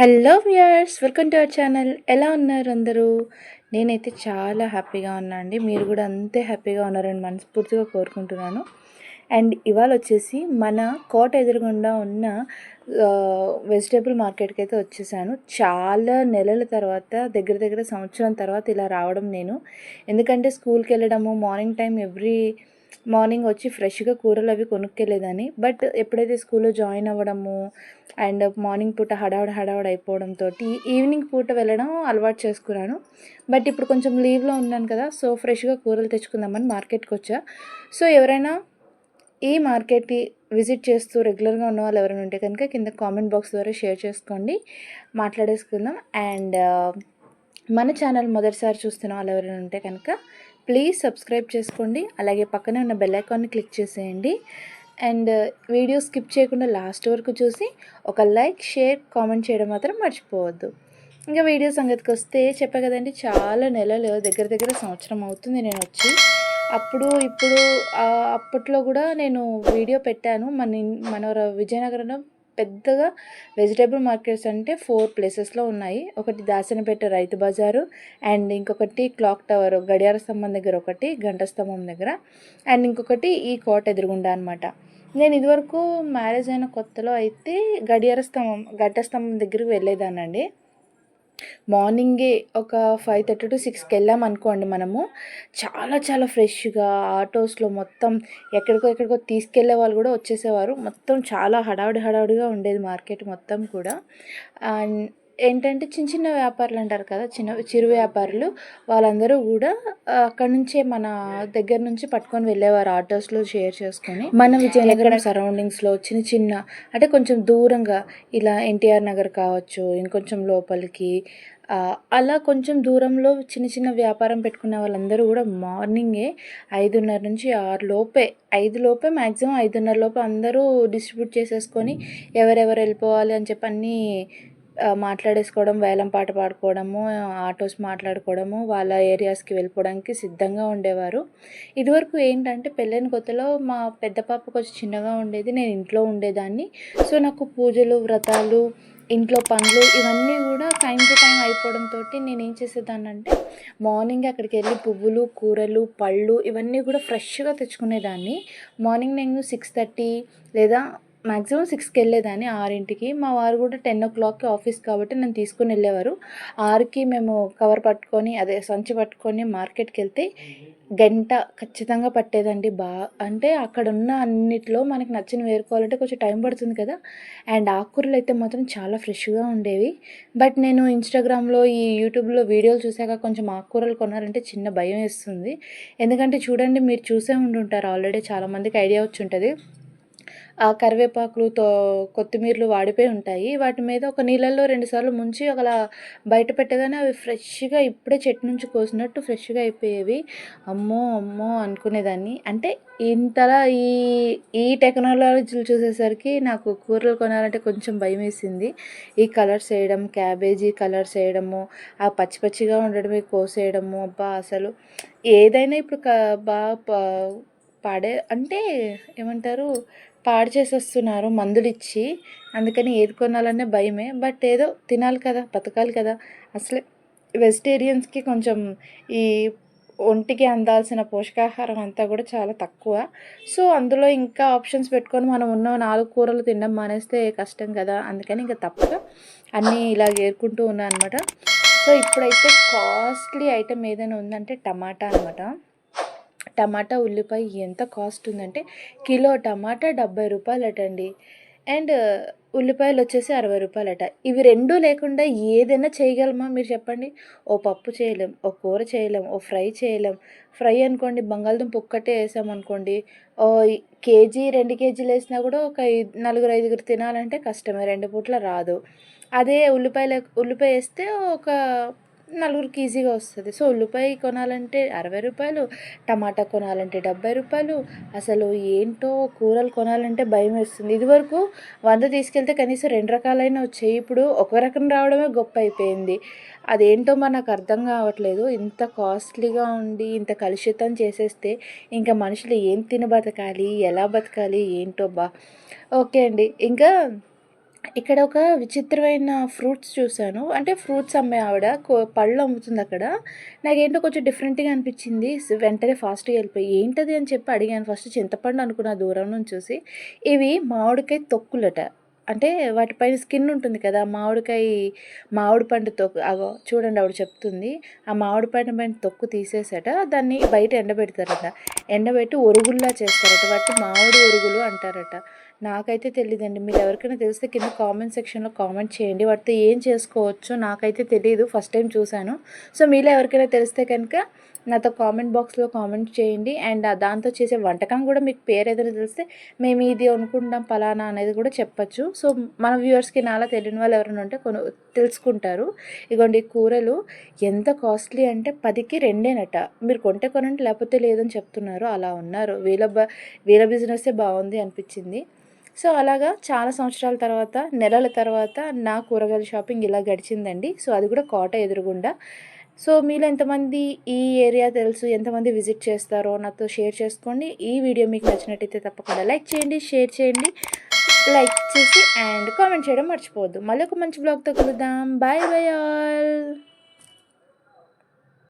Hello viewers welcome to our channel. ఎలా ఉన్నారు అందరూ? నేనైతే చాలా హ్యాపీగా ఉన్నా అండి. మీరు కూడా అంతే హ్యాపీగా ఉన్నారని మనస్ఫూర్తిగా కోరుకుంటున్నాను. అండ్ ఇవాళ వచ్చేసి మన కోట ఎదురుగుండా ఉన్న వెజిటేబుల్ మార్కెట్కి అయితే వచ్చేసాను. చాలా నెలల తర్వాత దగ్గర దగ్గర సంవత్సరం తర్వాత ఇలా రావడం నేను. ఎందుకంటే స్కూల్కి వెళ్ళడము మార్నింగ్ టైం ఎవ్రీ మార్నింగ్ వచ్చి ఫ్రెష్గా కూరలు అవి కొనుక్కెళ్ళేదాన్ని. బట్ ఎప్పుడైతే స్కూల్లో జాయిన్ అవ్వడము అండ్ మార్నింగ్ పూట హడావుడి హడావుడి అయిపోవడంతో ఈవినింగ్ పూట వెళ్ళడం అలవాటు చేసుకున్నాను. బట్ ఇప్పుడు కొంచెం లీవ్లో ఉన్నాను కదా సో ఫ్రెష్గా కూరలు తెచ్చుకుందామని మార్కెట్కి వచ్చా. సో ఎవరైనా ఈ మార్కెట్కి విజిట్ చేస్తూ రెగ్యులర్గా ఉన్న వాళ్ళు ఎవరైనా ఉంటే కనుక కింద కామెంట్ బాక్స్ ద్వారా షేర్ చేసుకోండి. మాట్లాడేసుకుందాం. అండ్ మన ఛానల్ మొదటిసారి చూస్తున్న వాళ్ళు ఎవరైనా ఉంటే కనుక ప్లీజ్ సబ్స్క్రైబ్ చేసుకోండి. అలాగే పక్కనే ఉన్న బెల్ ఐకాన్ని క్లిక్ చేసేయండి. అండ్ వీడియో స్కిప్ చేయకుండా లాస్ట్ వరకు చూసి ఒక లైక్ షేర్ కామెంట్ చేయడం మాత్రం మర్చిపోవద్దు. ఇంకా వీడియో సంగతికి వస్తే చెప్పా కదండి చాలా నెలలు దగ్గర దగ్గర సంవత్సరం అవుతుంది నేను వచ్చి అప్పుడు ఇప్పుడు అప్పట్లో కూడా నేను వీడియో పెట్టాను. మన మన విజయనగరంలో పెద్దగా వెజిటేబుల్ మార్కెట్స్ అంటే ఫోర్ ప్లేసెస్లో ఉన్నాయి. ఒకటి దాసనపేట రైతు బజారు అండ్ ఇంకొకటి క్లాక్ టవర్ గడియార స్తంభం దగ్గర ఒకటి గంట స్తంభం దగ్గర అండ్ ఇంకొకటి ఈ కోట ఎదురుగుండా అనమాట నేను ఇదివరకు మ్యారేజ్ అయిన కొత్తలో అయితే గడియార స్తంభం గడ్డ స్తంభం దగ్గరికి వెళ్ళేదానండి మార్నింగే ఒక ఫైవ్ థర్టీ టు సిక్స్కి వెళ్ళాం అనుకోండి మనము. చాలా చాలా ఫ్రెష్గా ఆటోస్లో మొత్తం ఎక్కడికో ఎక్కడికో తీసుకెళ్ళే వాళ్ళు కూడా వచ్చేసేవారు. మొత్తం చాలా హడావుడి హడావుడిగా ఉండేది మార్కెట్ మొత్తం కూడా. అండ్ ఏంటంటే చిన్న చిన్న వ్యాపారులు అంటారు కదా చిన్న చిరు వ్యాపారులు వాళ్ళందరూ కూడా అక్కడ నుంచే మన దగ్గర నుంచి పట్టుకొని వెళ్ళేవారు ఆటోస్లో షేర్ చేసుకొని. మన విజయనగరం సరౌండింగ్స్లో చిన్న చిన్న అంటే కొంచెం దూరంగా ఇలా ఎన్టీఆర్ నగర్ కావచ్చు ఇంకొంచెం లోపలికి అలా కొంచెం దూరంలో చిన్న చిన్న వ్యాపారం పెట్టుకునే వాళ్ళందరూ కూడా మార్నింగే ఐదున్నర నుంచి ఆరు లోపే ఐదు లోపే మ్యాక్సిమం ఐదున్నర లోపే అందరూ డిస్ట్రిబ్యూట్ చేసేసుకొని ఎవరెవరు వెళ్ళిపోవాలి అని చెప్పి అన్నీ మాట్లాడేసుకోవడం వేలం పాట పాడుకోవడము ఆటోస్ మాట్లాడుకోవడము వాళ్ళ ఏరియాస్కి వెళ్ళిపోవడానికి సిద్ధంగా ఉండేవారు. ఇదివరకు ఏంటంటే పెళ్ళైన కొత్తలో మా పెద్ద పాప కొంచెం చిన్నగా ఉండేది నేను ఇంట్లో ఉండేదాన్ని. సో నాకు పూజలు వ్రతాలు ఇంట్లో పనులు ఇవన్నీ కూడా టైం టు టైం అయిపోవడంతో నేను ఏం చేసేదాన్నంటే మార్నింగ్ అక్కడికి వెళ్ళి పువ్వులు కూరలు పళ్ళు ఇవన్నీ కూడా ఫ్రెష్గా తెచ్చుకునేదాన్ని. మార్నింగ్ నేను సిక్స్ థర్టీ లేదా మ్యాక్సిమం సిక్స్కి వెళ్ళేదాన్ని ఆరింటికి. మా వారు కూడా టెన్ ఓ క్లాక్కి ఆఫీస్ కాబట్టి నన్ను తీసుకుని వెళ్ళేవారు. ఆరుకి మేము కవర్ పట్టుకొని అదే సంచి పట్టుకొని మార్కెట్కి వెళ్తే గంట ఖచ్చితంగా పట్టేదండి బా అంటే అక్కడ ఉన్న అన్నిట్లో మనకి నచ్చిన వేరుకోవాలంటే కొంచెం టైం పడుతుంది కదా. అండ్ ఆకుకూరలు అయితే మాత్రం చాలా ఫ్రెష్గా ఉండేవి. బట్ నేను ఇన్స్టాగ్రామ్లో ఈ యూట్యూబ్లో వీడియోలు చూసాక కొంచెం ఆకుకూరలు కొనాలంటే చిన్న భయం వేస్తుంది. ఎందుకంటే చూడండి మీరు చూసే ఉండుంటారు. ఆల్రెడీ చాలామందికి ఐడియా వచ్చి ఉంటుంది. కరివేపాకులు తో కొత్తిమీరలు వాడిపోయి ఉంటాయి. వాటి మీద ఒక నీళ్ళల్లో రెండుసార్లు ముంచి ఒకలా బయట పెట్టగానే అవి ఫ్రెష్గా ఇప్పుడే చెట్టు నుంచి కోసినట్టు ఫ్రెష్గా అయిపోయేవి. అమ్మో అమ్మో అనుకునేదాన్ని. అంటే ఇంతలా ఈ ఈ టెక్నాలజీలు చూసేసరికి నాకు కూరలు కొనాలంటే కొంచెం భయం వేసింది ఈ కలర్స్ వేయడం క్యాబేజీ కలర్స్ వేయడము ఆ పచ్చి పచ్చిగా ఉండడమే కోసేయడము అబ్బా అసలు. ఏదైనా ఇప్పుడు క బాగా పాడే అంటే ఏమంటారు పాడు చేసేస్తున్నారు మందులు ఇచ్చి అందుకని ఏది కొనాలనే భయమే. బట్ ఏదో తినాలి కదా బతకాలి కదా. అసలే వెజిటేరియన్స్కి కొంచెం ఈ ఒంటికి అందాల్సిన పోషకాహారం అంతా కూడా చాలా తక్కువ. సో అందులో ఇంకా ఆప్షన్స్ పెట్టుకొని మనం ఉన్న నాలుగు కూరలు తినడం మానేస్తే కష్టం కదా. అందుకని ఇంకా తప్పక అన్నీ ఇలా ఏరుకుంటూ ఉన్నాను అనమాట సో ఇప్పుడైతే కాస్ట్లీ ఐటెం ఏదైనా ఉందంటే టమాటా అనమాట టమాటా ఉల్లిపాయ ఎంత కాస్ట్ ఉందంటే కిలో టమాటా డెబ్బై రూపాయలట అండి అండ్ uh, ఉల్లిపాయలు వచ్చేసి అరవై రూపాయలట. ఇవి రెండూ లేకుండా ఏదైనా చేయగలమా మీరు చెప్పండి? ఓ పప్పు చేయలేం ఓ కూర చేయలేం ఓ ఫ్రై చేయలేం. ఫ్రై అనుకోండి బంగాళదుంప ఒక్కటే వేసామనుకోండి ఓ కేజీ రెండు కేజీలు వేసినా కూడా ఒక నలుగురు ఐదుగురు తినాలంటే కష్టమే రెండు పూట్ల రాదు. అదే ఉల్లిపాయలు ఉల్లిపాయ వేస్తే ఒక నలుగురికి ఈజీగా వస్తుంది. సో ఉల్లిపాయ కొనాలంటే అరవై రూపాయలు టమాటా కొనాలంటే డెబ్బై రూపాయలు అసలు ఏంటో కూరలు కొనాలంటే భయం వేస్తుంది. ఇదివరకు వంద తీసుకెళ్తే కనీసం రెండు రకాలైన వచ్చాయి. ఇప్పుడు ఒక రకం రావడమే గొప్ప అయిపోయింది. అదేంటో మనకు అర్థం కావట్లేదు. ఇంత కాస్ట్లీగా ఉండి ఇంత కలుషితం చేసేస్తే ఇంకా మనుషులు ఏం తిని బతకాలి ఎలా బతకాలి ఏంటో బా. ఓకే అండి. ఇంకా ఇక్కడ ఒక విచిత్రమైన ఫ్రూట్స్ చూశాను. అంటే ఫ్రూట్స్ అమ్మే ఆవిడ కో- పళ్ళు అమ్ముతుంది అక్కడ. నాకేంటో కొంచెం డిఫరెంట్గా అనిపించింది. వెంటనే ఫాస్ట్గా వెళ్ళిపోయి ఏంటది? అని చెప్పి అడిగాను. ఫస్ట్ చింతపండు అనుకున్న దూరం నుంచి చూసి. ఇవి మామిడికాయ తొక్కులట. అంటే వాటిపైన స్కిన్ ఉంటుంది కదా మామిడికాయ మామిడి పండు తొక్కు అగో చూడండి ఆవిడ చెప్తుంది. ఆ మామిడి పండు పైన తొక్కు తీసేసట దాన్ని బయట ఎండబెడతారట. ఎండబెట్టి ఒరుగుల్లా చేస్తారట వాటి మామిడి ఒరుగులు అంటారట. నాకైతే తెలియదండి మీరు ఎవరికైనా తెలిస్తే కింద కామెంట్ సెక్షన్లో కామెంట్ చేయండి. వాటితో ఏం చేసుకోవచ్చు నాకైతే తెలియదు ఫస్ట్ టైం చూశాను. సో మీలో ఎవరికైనా తెలిస్తే కనుక నాతో కామెంట్ బాక్స్లో కామెంట్ చేయండి. అండ్ దాంతో చేసే వంటకం కూడా మీకు పేరు ఏదైనా తెలిస్తే మేము ఇది అనుకుంటాం పలానా అనేది కూడా చెప్పచ్చు. సో మన వ్యూవర్స్కి నాలా తెలియని వాళ్ళు ఎవరైనా ఉంటే కొను తెలుసుకుంటారు. ఇగోండి కూరలు ఎంత కాస్ట్లీ అంటే పదికి రెండేనట. మీరు కొంటే కొనండి లేకపోతే లేదని చెప్తున్నారు అలా ఉన్నారు. వీళ్ళ బ వీళ్ళ బిజినెస్సే బాగుంది అనిపించింది. సో అలాగా చాలా సంవత్సరాల తర్వాత నెలల తర్వాత నా కూరగాయల షాపింగ్ ఇలా గడిచిందండి. సో అది కూడా కోట ఎదురుగుండా. సో మీలో ఎంతమంది ఈ ఏరియా తెలుసు ఎంతమంది విజిట్ చేస్తారో నాతో షేర్ చేసుకోండి. ఈ వీడియో మీకు నచ్చినట్టయితే తప్పకుండా లైక్ చేయండి షేర్ చేయండి. లైక్ చేసి అండ్ కామెంట్ చేయడం మర్చిపోవద్దు. మళ్ళీ ఒక మంచి బ్లాగ్తో కలుద్దాం. Bye bye all